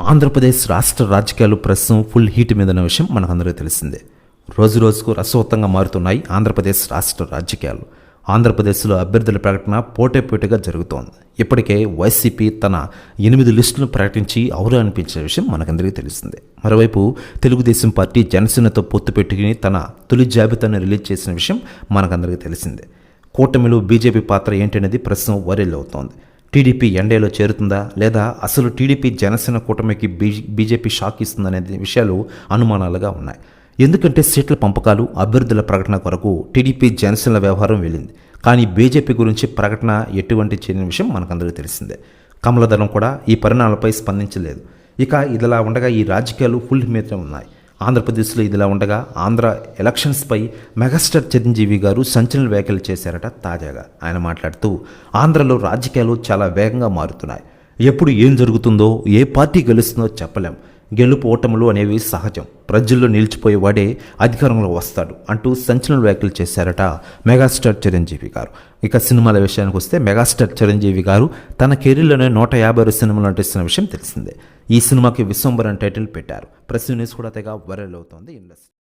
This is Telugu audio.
ఆంధ్రప్రదేశ్ రాష్ట్ర రాజకీయాలు ప్రస్తుతం ఫుల్ హీట్ మీద ఉన్న విషయం మనకందరికీ తెలిసిందే. రోజు రోజుకు రసవత్తంగా మారుతున్నాయి ఆంధ్రప్రదేశ్ రాష్ట్ర రాజకీయాలు. ఆంధ్రప్రదేశ్లో అభ్యర్థుల ప్రకటన పోటాపోటీగా జరుగుతోంది. ఇప్పటికే వైసీపీ తన ఎనిమిది లిస్టులను ప్రకటించి ఔరు అనిపించిన విషయం మనకందరికీ తెలిసిందే. మరోవైపు తెలుగుదేశం పార్టీ జనసేనతో పొత్తు పెట్టుకుని తన తొలి జాబితాను రిలీజ్ చేసిన విషయం మనకందరికీ తెలిసిందే. కూటమిలో బీజేపీ పాత్ర ఏంటనేది ప్రస్తుతం వైరల్ అవుతోంది టీడీపీ ఎన్డేలో చేరుతుందా? లేదా అసలు టీడీపీ జనసేన కూటమికి బీ- బీజేపీ షాక్ ఇస్తుందనే విషయాలు అనుమానాలుగా ఉన్నాయి. ఎందుకంటే సీట్ల పంపకాలు అభ్యర్థుల ప్రకటన కొరకు టీడీపీ జనసేన వ్యవహారం వెళ్ళింది. కానీ బీజేపీ గురించి ప్రకటన ఎటువంటి చేయని విషయం మనకందరికీ తెలిసిందే. కమలదళం కూడా ఈ పరిణామాలపై స్పందించలేదు. ఇక ఇదిలా ఉండగా ఈ రాజకీయాలు ఫుల్ మీద ఉన్నాయి. ఆంధ్రప్రదేశ్లో ఇదిలా ఉండగా ఆంధ్ర ఎలక్షన్స్పై మెగాస్టార్ చిరంజీవి గారు సంచలన వ్యాఖ్యలు చేశారట తాజాగా. ఆయన మాట్లాడుతూ ఆంధ్రలో రాజకీయాలు చాలా వేగంగా మారుతున్నాయి. ఎప్పుడు ఏం జరుగుతుందో ఏ పార్టీ గెలుస్తుందో చెప్పలేం. గెలుపు ఓటములు అనేవి సహజం. ప్రజల్లో నిలిచిపోయేవాడే అధికారంలో వస్తాడు అంటూ సంచలన వ్యాఖ్యలు చేశారట మెగాస్టార్ చిరంజీవి గారు. ఇక సినిమాల విషయానికి వస్తే మెగాస్టార్ చిరంజీవి గారు తన కెరీర్లోనే నూట యాభై ఆరు సినిమాలు నటిస్తున్న విషయం తెలిసిందే. ఈ సినిమాకి విశ్వంబరం టైటిల్ పెట్టారు. ప్రెస్ న్యూస్ కూడా తెగ వైరల్ అవుతోంది. ఇండస్ట్రీ